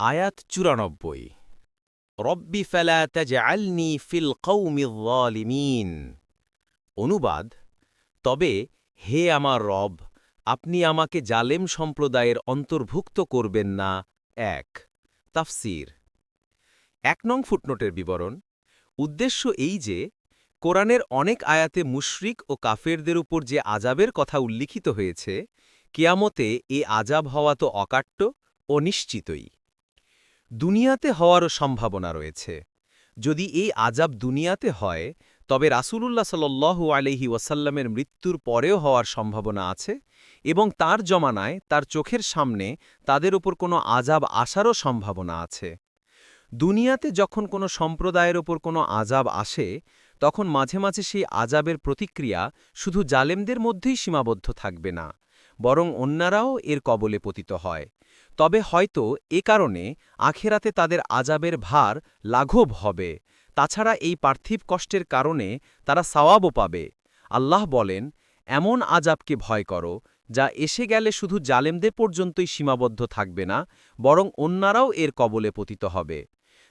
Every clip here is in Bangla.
আয়াত চুরানব্বই। রব্বি ফেলা তাজআলনি ফিল কৌমি যালিমিন অনুবাদ, তবে হে আমার রব, আপনি আমাকে জালেম সম্প্রদায়ের অন্তর্ভুক্ত করবেন না। এক, তাফসির। এক নং ফুটনোটের বিবরণ, উদ্দেশ্য এই যে, কোরআনের অনেক আয়াতে মুশরিক ও কাফেরদের উপর যে আজাবের কথা উল্লিখিত হয়েছে, কেয়ামতে এ আজাব হওয়া তো অকাট্য ও নিশ্চিতই। দুনিয়াতে হওয়ারও সম্ভাবনা রয়েছে। যদি এই আজাব দুনিয়াতে হয়, তবে রাসূলুল্লাহ সাল্লু আলহি ওয়াসাল্লামের মৃত্যুর পরেও হওয়ার সম্ভাবনা আছে এবং তার জমানায় তার চোখের সামনে তাদের ওপর কোনো আজাব আসারও সম্ভাবনা আছে। দুনিয়াতে যখন কোনো সম্প্রদায়ের ওপর কোনো আজাব আসে, তখন মাঝে মাঝে সেই আজাবের প্রতিক্রিয়া শুধু জালেমদের মধ্যেই সীমাবদ্ধ থাকবে না। বরং অন্যরাও এর কবলে পতিত হয়। তবে হয়তো এ কারণে আখেরাতে তাদের আজাবের ভার লাঘব হবে। তাছাড়া এই পার্থিব কষ্টের কারণে তারা সওয়াবও পাবে। আল্লাহ বলেন, এমন আজাবকে ভয় করো, যা এসে গেলে শুধু জালেমদের পর্যন্তই সীমাবদ্ধ থাকবে না, বরং অন্যরাও এর কবলে পতিত হবে।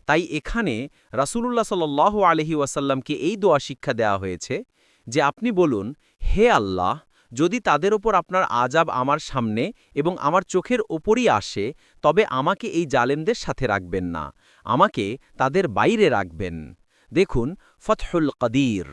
তাই এখানে রাসূলুল্লাহ সাল্লাহ আলহি ওয়াসাল্লামকে এই দোয়া শিক্ষা দেওয়া হয়েছে যে আপনি বলুন, হে আল্লাহ যদি তাদের ওপর আপনার আজাব আমার সামনে এবং আমার চোখের ওপরই আসে, তবে আমাকে এই জালেমদের সাথে রাখবেন না। আমাকে তাদের বাইরে রাখবেন। দেখুন, ফতহুল কদির।